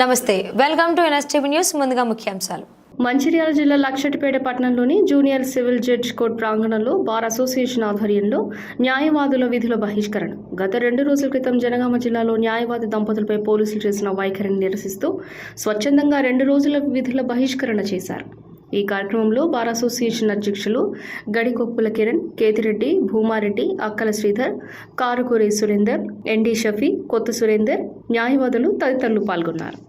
నమస్తే welcome to NSTV news ముందుగా ముఖ్యాంశాలు. మంచిర్యాల జిల్లా లక్షటిపేట పట్టణంలోని జూనియర్ సివిల్ జడ్జ్ కోర్టు ప్రాంగణంలో బార్ అసోసియేషన్ ఆధ్వర్యంలో న్యాయవాదుల విధుల బహిష్కరణ. గత రెండు రోజుల క్రితం జనగామ జిల్లాలో న్యాయవాది దంపతులపై పోలీసులు చేసిన వైఖరిని నిరసిస్తూ స్వచ్ఛందంగా రెండు రోజుల విధుల బహిష్కరణ చేశారు. ఈ కార్యక్రమంలో బార్ అసోసియేషన్ అధ్యక్షులు గడికొప్పుల కిరణ్ కేతిరెడ్డి భూమారెడ్డి అక్కల శ్రీధర్ కారుకూరి సురేందర్ ఎన్డి షఫీ కొత్త సురేందర్ న్యాయవాదులు తదితరులు పాల్గొన్నారు.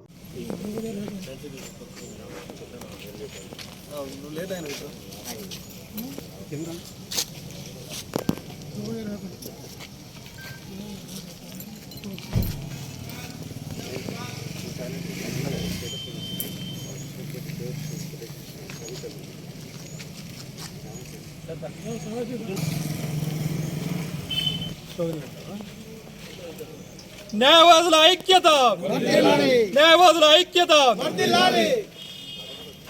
న్యాయవాదుల ఐక్యత. న్యాయవాదుల ఐక్యత.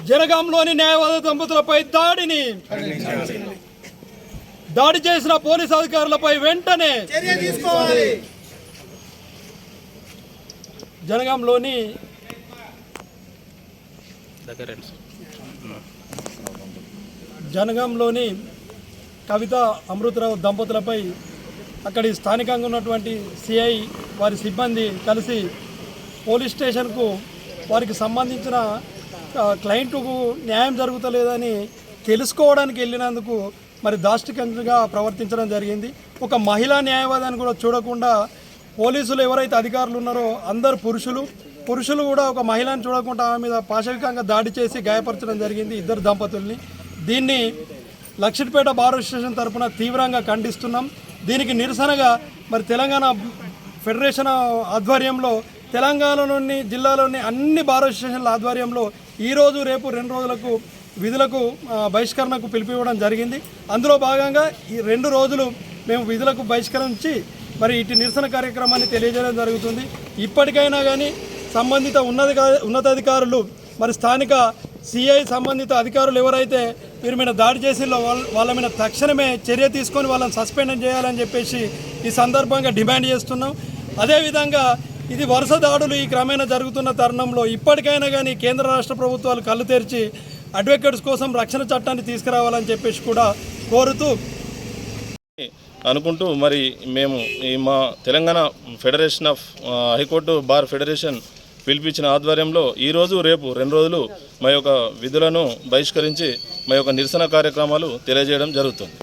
జనగాంలోని న్యాయవాద దంపతులపై దాడిని దాడి చేసిన పోలీస్ అధికారులపై వెంటనే జనగాంలోని జనగాంలోని కవిత అమృతరావు దంపతులపై అక్కడి స్థానికంగా ఉన్నటువంటి సిఐ వారి సిబ్బంది కలిసి పోలీస్ స్టేషన్కు వారికి సంబంధించిన క్లయింట్కు న్యాయం జరుగుతలేదని తెలుసుకోవడానికి వెళ్ళినందుకు మరి దాష్టికంగా ప్రవర్తించడం జరిగింది. ఒక మహిళా న్యాయవాదాన్ని కూడా చూడకుండా పోలీసులు ఎవరైతే అధికారులు ఉన్నారో అందరు పురుషులు పురుషులు కూడా ఒక మహిళను చూడకుండా ఆమె మీద పాశవికంగా దాడి చేసి గాయపరచడం జరిగింది ఇద్దరు దంపతుల్ని. దీన్ని లక్షిట్పేట బార్ అసోసియేషన్ తరఫున తీవ్రంగా ఖండిస్తున్నాం. దీనికి నిరసనగా మరి తెలంగాణ ఫెడరేషన్ ఆధ్వర్యంలో తెలంగాణలోని జిల్లాలోని అన్ని బార్ అసోసియేషన్ల ఆధ్వర్యంలో ఈరోజు రేపు రెండు రోజులకు విధులకు బహిష్కరణకు పిలిపివ్వడం జరిగింది. అందులో భాగంగా ఈ రెండు రోజులు మేము విధులకు బహిష్కరించి మరి ఇటు నిరసన కార్యక్రమాన్ని తెలియజేయడం జరుగుతుంది. ఇప్పటికైనా కానీ సంబంధిత ఉన్నత ఉన్నతాధికారులు మరి స్థానిక సిఐ సంబంధిత అధికారులు ఎవరైతే వీరి మీద దాడి చేసిందో వాళ్ళ వాళ్ళ మీద తక్షణమే చర్య తీసుకొని వాళ్ళని సస్పెండ్ చేయాలని చెప్పేసి ఈ సందర్భంగా డిమాండ్ చేస్తున్నాం. అదేవిధంగా ఇది వరుస దాడులు ఈ క్రమేణా జరుగుతున్న తరుణంలో ఇప్పటికైనా కానీ కేంద్ర రాష్ట్ర ప్రభుత్వాలు కళ్ళు తెరిచి అడ్వకేట్స్ కోసం రక్షణ చట్టాన్ని తీసుకురావాలని చెప్పేసి కూడా కోరుతూ అనుకుంటూ మరి మేము ఈ మా Telangana federation of high court bar federation పిలిపించిన ఆధ్వర్యంలో ఈరోజు రేపు రెండు రోజులు మా యొక్క విధులను బహిష్కరించి మా యొక్క నిరసన కార్యక్రమాలు తెలియజేయడం జరుగుతుంది.